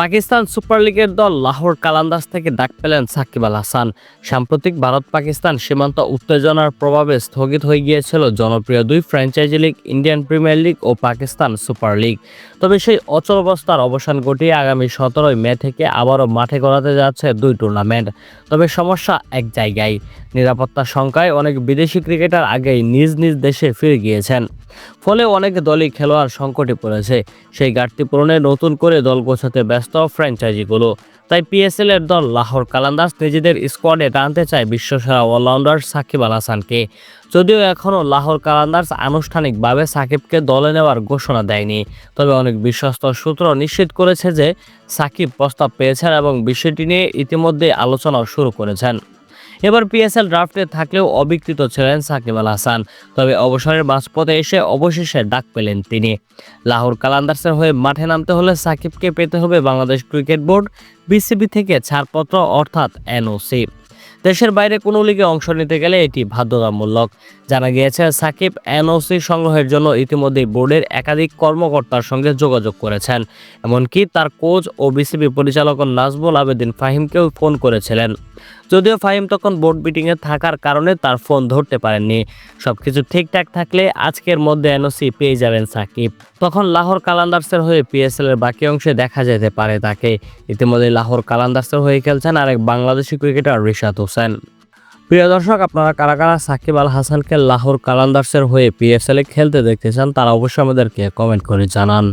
Pakistan super লিগের দল লাহোর কালান্দাস থেকে ডাক পেলেন সাকিব আল হাসান। সাম্প্রতিক ভারত পাকিস্তান সীমান্ত উত্তেজনার প্রভাবে স্থগিত হয়ে গিয়েছিল জনপ্রিয় দুই franchise league, Indian premier league ও পাকিস্তান সুপার লিগ। তবে সেই অচল অবস্থার অবসান ঘটিয়ে আগামী সতেরোই মে থেকে আবারও মাঠে গড়াতে যাচ্ছে দুই টুর্নামেন্ট তবে সমস্যা এক জায়গায় নিরাপত্তার সংখ্যায় অনেক বিদেশি ক্রিকেটার আগেই নিজ নিজ দেশে ফিরে গিয়েছেন। ফলে অনেক দলই খেলোয়াড় সংকটে পড়েছে। সেই ঘাটতি পূরণে নতুন করে দল গোছাতে ব্যস্ত ফ্র্যাঞ্চাইজিগুলো। তাই পিএসএল এর দল লাহোর কালান্দাস নিজেদের স্কোয়াডে টানতে চায় বিশ্বসেরা অলরাউন্ডার সাকিব আল হাসানকে। যদিও এখনও লাহোর কালান্দার্স আনুষ্ঠানিকভাবে সাকিবকে দলে নেওয়ার ঘোষণা দেয়নি, তবে অনেক বিশ্বস্ত সূত্র নিশ্চিত করেছে যে সাকিব প্রস্তাব পেয়েছেন এবং বিষয়টি নিয়ে ইতিমধ্যে আলোচনাও শুরু করেছেন। এবার পিএসএল ড্রাফটে থাকলেও অবিকৃত ছিলেন সাকিব আল হাসান, তবে অবসরের মাঝপথে এসে অবশেষে ডাক পেলেন তিনি। লাহোর কালান্দার্সের হয়ে মাঠে নামতে হলে সাকিবকে পেতে হবে বাংলাদেশ ক্রিকেট বোর্ড, বিসিবি থেকে ছাড়পত্র, অর্থাৎ এনওসি দেশের বাইরে কোনো লিগে অংশ নিতে গেলে এটি বাধ্যতামূলক। জানা গিয়েছে, সাকিব এনওসি সংগ্রহের জন্য ইতিমধ্যেই বোর্ডের একাধিক কর্মকর্তার সঙ্গে যোগাযোগ করেছেন। এমনকি তার কোচ ও বিসিবি পরিচালক নাজমুল আবেদিন ফাহিমকেও ফোন করেছিলেন। যদিও ফাহিম তখন বোর্ড মিটিংয়ে থাকার কারণে তার ফোন ধরতে পারেননি। সবকিছু ঠিকঠাক থাকলে আজকের মধ্যে এনওসি পেয়ে যাবেন সাকিব। তখন লাহোর কালান্দার্সের হয়ে পিএসএল এর বাকি অংশে দেখা যেতে পারে তাকে। ইতিমধ্যে লাহোর কালান্দার্সের হয়ে খেলছেন আরেক বাংলাদেশি ক্রিকেটার রিশাদ হোসেন। প্রিয় দর্শক, আপনারা কারা কারা সাকিব আল হাসানকে লাহোর কালান্দার্সের হয়ে পিএসএল এ খেলতে দেখতে চান, তারা অবশ্যই আমাদেরকে কমেন্ট করে জানান।